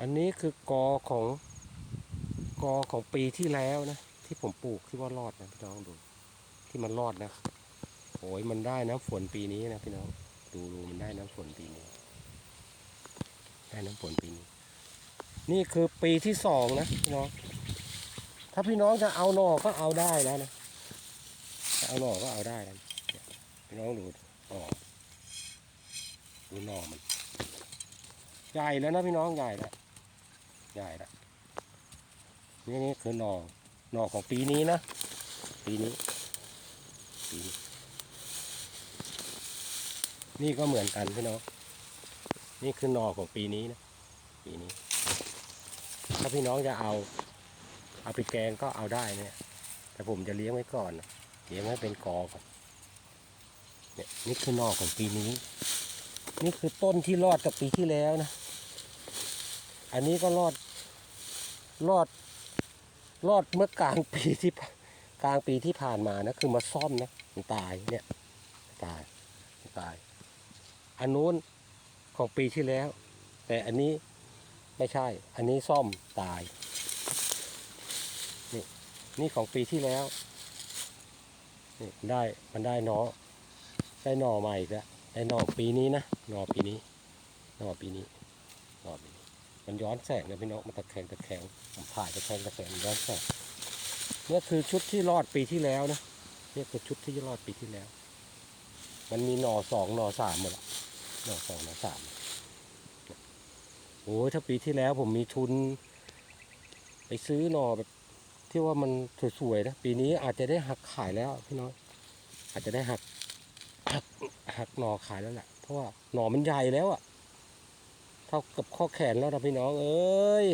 อันนี้คือกอของกอของปีที่แล้วนะ ที่ผมปลูกที่ว่ารอดนะพี่น้องดู ที่มันรอดนะโอ้ยมันได้น้ำฝนปีนี้นะพี่น้องดูดูมันได้น้ำฝนปีนี้ ได้น้ำฝนปีนี้ นี่คือปีที่สองนะพี่น้องถ้าพี่น้องจะเอาหน่อก็เอาได้แล้วนะจะเอาหน่อก็เอาได้นะเนี่ยพี่น้องดูอ๋อดูหน่อมันใหญ่แล้วนะพี่น้องใหญ่แล้ว นี่นี่คือหน่อหน่อของปีนี้นะ ปีนี้ปีนี้นี่ก็เหมือนกันพี่น้องนี่คือหน่อของปีนี้นะ ปีนี้ ถ้าพี่น้องจะเอา เอาไปแกงก็เอาได้เนี่ย แต่ผมจะเลี้ยงไว้ก่อนนะเลี้ยงให้เป็นกอก่อนเนี่ยนี่คือหน่อของปีนี้ นี่คือต้นที่รอดกับปีที่แล้วนะ อันนี้ก็รอดรอด รอดเมื่อกลางปีที่กลางปีที่ผ่านมานะคือมาซ่อมนะมันตายเนี่ยตายตาย อันนู้นของปีที่แล้ว แต่อันนี้ไม่ใช่ อันนี้ซ่อมตาย นี่นี่ของปีที่แล้วนี่ได้มันได้หนอได้หนอใหม่อีกแล้วได้หนอปีนี้นะหนอปีนี้หนอปีนี้หนอปีนี้ มันย้อนแสงนะพี่น้องมันตะแคงตะแคงผมถ่ายตะแคงตะแคงย้อนแสงเนี่ยคือชุดที่รอดปีที่แล้วนะเนี่ยคือชุดที่รอดปีที่แล้ว มันมีหน่อสองหน่อสามหมดละหน่อสองหน่อสามโอ้ยถ้าปีที่แล้วผมมีทุน ไปซื้อหน่อแบบที่ว่ามันสวยๆนะปีนี้อาจจะได้หักขายแล้วพี่น้องอาจจะได้หักหักหักหน่อขายแล้วแหละเพราะว่าหน่อมันใหญ่แล้วอะ เท่ากับข้อแขนแล้วนะพี่น้องเอ้ย